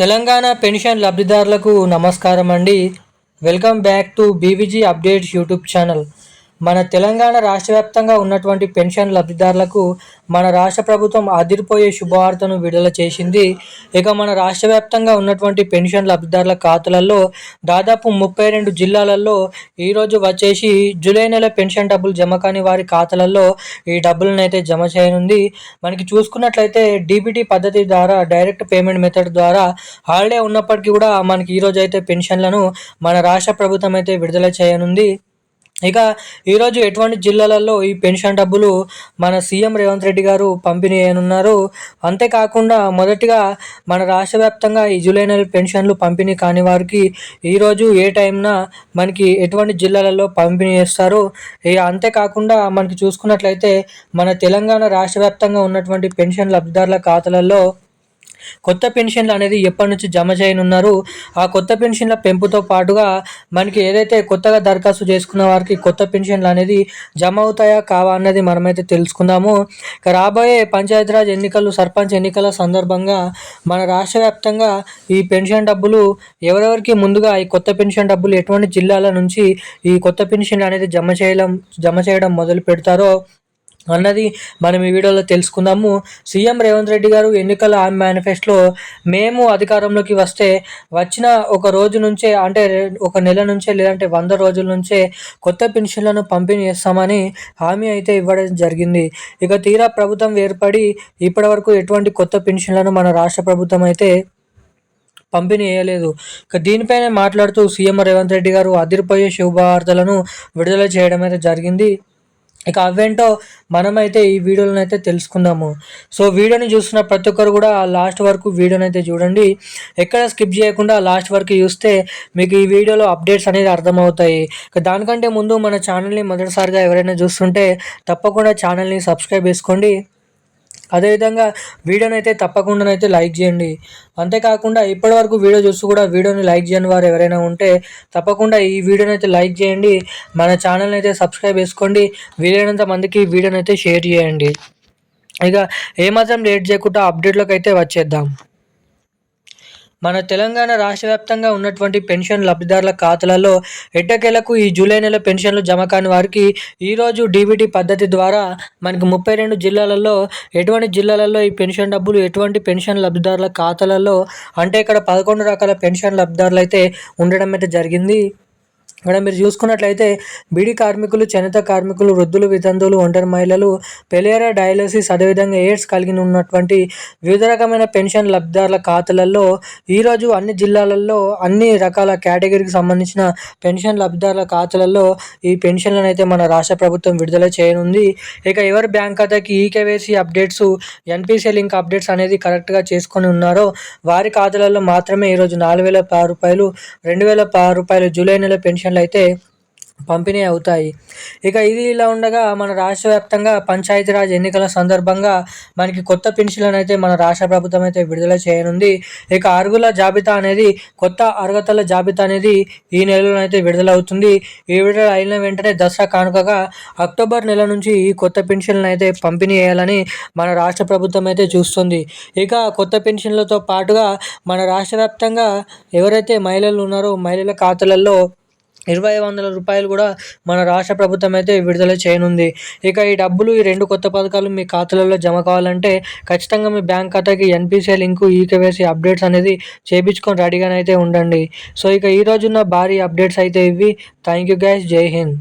Telangana pension లబ్ధిదారులకు నమస్కారం అండి welcome back to B V G updates YouTube channel. మన తెలంగాణ రాష్ట్ర వ్యాప్తంగా ఉన్నటువంటి పెన్షన్ లబ్ధిదారులకు మన రాష్ట్ర ప్రభుత్వం అదిరిపోయే శుభవార్తను విడుదల చేసింది. ఇక మన రాష్ట్ర వ్యాప్తంగా ఉన్నటువంటి పెన్షన్ లబ్ధిదారుల ఖాతాలలో దాదాపు ముప్పై రెండు జిల్లాలలో ఈరోజు వచ్చేసి జూలై నెల పెన్షన్ డబ్బులు జమ కాని వారి ఖాతాలలో ఈ డబ్బులను అయితే జమ చేయనుంది. మనకి చూసుకున్నట్లయితే డీబీటీ పద్ధతి ద్వారా డైరెక్ట్ పేమెంట్ మెథడ్ ద్వారా హాలిడే ఉన్నప్పటికీ కూడా మనకి ఈరోజు అయితే పెన్షన్లను మన రాష్ట్ర ప్రభుత్వం అయితే విడుదల చేయనుంది. ఇక ఈరోజు ఎటువంటి జిల్లాలలో ఈ పెన్షన్ డబ్బులు మన సీఎం రేవంత్ రెడ్డి గారు పంపిణీ చేయనున్నారు? అంతేకాకుండా మొదటిగా మన రాష్ట్ర వ్యాప్తంగా ఈ జూలై నెల పెన్షన్లు పంపిణీ కాని వారికి ఈరోజు ఏ టైంన మనకి ఎటువంటి జిల్లాలలో పంపిణీ చేస్తారు? ఇక అంతేకాకుండా మనకి చూసుకున్నట్లయితే మన తెలంగాణ రాష్ట్ర వ్యాప్తంగా ఉన్నటువంటి పెన్షన్ లబ్ధిదారుల ఖాతాలలో కొత్త పెన్షన్లు అనేది ఎప్పటి నుంచి జమ చేయనున్నారు. ఆ కొత్త పెన్షన్ల పెంపుతో పాటుగా మనకి ఏదైతే కొత్తగా దరఖాస్తు చేసుకున్న వారికి కొత్త పెన్షన్లు అనేది జమ అవుతాయా కావా అన్నది మనమైతే తెలుసుకుందాము. ఇక రాబోయే పంచాయతీరాజ్ ఎన్నికలు సర్పంచ్ ఎన్నికల సందర్భంగా మన రాష్ట్ర వ్యాప్తంగా ఈ పెన్షన్ డబ్బులు ఎవరెవరికి ముందుగా ఈ కొత్త పెన్షన్ డబ్బులు ఎటువంటి జిల్లాల నుంచి ఈ కొత్త పెన్షన్ అనేది జమ చేయడం జమ చేయడం మొదలు పెడతారో అన్నది మనం ఈ వీడియోలో తెలుసుకుందాము. సీఎం రేవంత్ రెడ్డి గారు ఎన్నికల మేనిఫెస్టోలో మేము అధికారంలోకి వస్తే వచ్చిన ఒక రోజు నుంచే అంటే ఒక నెల నుంచే లేదంటే వంద రోజుల నుంచే కొత్త పెన్షన్లను పంపిణీ చేస్తామని హామీ అయితే ఇవ్వడం జరిగింది. ఇక తీరా ప్రభుత్వం ఏర్పడి ఇప్పటివరకు ఎటువంటి కొత్త పెన్షన్లను మన రాష్ట్ర ప్రభుత్వం అయితే పంపిణీ చేయలేదు. ఇక దీనిపైన మాట్లాడుతూ సీఎం రేవంత్ రెడ్డి గారు అదిరిపోయే శుభవార్తలను విడుదల చేయడం అయితే జరిగింది. ఇక అవేంటో మనమైతే ఈ వీడియోలను అయితే తెలుసుకుందాము. సో వీడియోని చూస్తున్న ప్రతి ఒక్కరు కూడా లాస్ట్ వరకు వీడియోని అయితే చూడండి. ఎక్కడ స్కిప్ చేయకుండా లాస్ట్ వరకు చూస్తే మీకు ఈ వీడియోలో అప్డేట్స్ అనేది అర్థమవుతాయి. ఇక దానికంటే ముందు మన ఛానల్ని మొదటిసారిగా ఎవరైనా చూస్తుంటే తప్పకుండా ఛానల్ని సబ్స్క్రైబ్ చేసుకోండి. అదేవిధంగా వీడియోని అయితే తప్పకుండా అయితే లైక్ చేయండి. అంతేకాకుండా ఇప్పటివరకు వీడియో చూస్తూ కూడా వీడియోని లైక్ చేయని వారు ఎవరైనా ఉంటే తప్పకుండా ఈ వీడియోని అయితే లైక్ చేయండి. మన ఛానల్ని అయితే సబ్స్క్రైబ్ చేసుకోండి. వీలైనంత మందికి వీడియోని అయితే షేర్ చేయండి. ఇక ఏమాత్రం లేట్ చేయకుండా అప్డేట్లోకి అయితే వచ్చేద్దాం. మన తెలంగాణ రాష్ట్ర వ్యాప్తంగా ఉన్నటువంటి పెన్షన్ లబ్ధిదారుల ఖాతాలలో ఎట్టకేలకు ఈ జూలై నెల పెన్షన్లు జమ కాని వారికి ఈరోజు డీబీటీ పద్ధతి ద్వారా మనకి ముప్పై రెండు జిల్లాలలో ఎటువంటి జిల్లాలలో ఈ పెన్షన్ డబ్బులు ఎటువంటి పెన్షన్ లబ్ధిదారుల ఖాతాలలో అంటే ఇక్కడ పదకొండు రకాల పెన్షన్ లబ్ధిదారులు అయితే ఉండడం అయితే జరిగింది. ఇక్కడ మీరు చూసుకున్నట్లయితే బీడీ కార్మికులు చేనేత కార్మికులు వృద్ధులు వితంతువులు ఒంటరి మహిళలు పెలేరా డయాలసిస్ అదేవిధంగా ఎయిడ్స్ కలిగి ఉన్నటువంటి వివిధ రకమైన పెన్షన్ లబ్ధిదారుల ఖాతాలలో ఈరోజు అన్ని జిల్లాలలో అన్ని రకాల కేటగిరీకి సంబంధించిన పెన్షన్ లబ్ధిదారుల ఖాతాలలో ఈ పెన్షన్లను అయితే మన రాష్ట్ర ప్రభుత్వం విడుదల చేయనుంది. ఇక ఎవరి బ్యాంక్ ఖాతాకి e K Y C updates N P C link updates అనేది కరెక్ట్గా చేసుకొని ఉన్నారో వారి ఖాతాలలో మాత్రమే ఈరోజు నాలుగు వేల రూపాయలు రెండు వేల రూపాయలు జూలై నెల పెన్షన్ పెన్షన్లు అయితే పంపిణీ అవుతాయి. ఇక ఇది ఇలా ఉండగా మన రాష్ట్ర వ్యాప్తంగా పంచాయతీరాజ్ ఎన్నికల సందర్భంగా మనకి కొత్త పెన్షన్లను అయితే మన రాష్ట్ర ప్రభుత్వం అయితే విడుదల చేయనుంది. ఇక అరుగుల జాబితా అనేది కొత్త అర్హతల జాబితా అనేది ఈ నెలలో అయితే విడుదల అవుతుంది ఈ విడుదల అయిన వెంటనే దసరా కానుకగా అక్టోబర్ నెల నుంచి ఈ కొత్త పెన్షన్లను అయితే పంపిణీ చేయాలని మన రాష్ట్ర ప్రభుత్వం అయితే చూస్తుంది. ఇక కొత్త పెన్షన్లతో పాటుగా మన రాష్ట్ర వ్యాప్తంగా ఎవరైతే మహిళలు ఉన్నారో మహిళల ఖాతాలలో ఇరవై వందల రూపాయలు కూడా మన రాష్ట్ర ప్రభుత్వం అయితే విడుదల చేయనుంది. ఇక ఈ డబ్బులు ఈ రెండు కొత్త పథకాలు మీ ఖాతాలలో జమ కావాలంటే ఖచ్చితంగా మీ బ్యాంక్ ఖాతాకి N P C I link e K Y C updates అనేది చేయించుకొని రెడీగానైతే ఉండండి. సో ఇక ఈ రోజున్న భారీ అప్డేట్స్ అయితే ఇవి. థ్యాంక్ యూ గైస్ జై హింద్.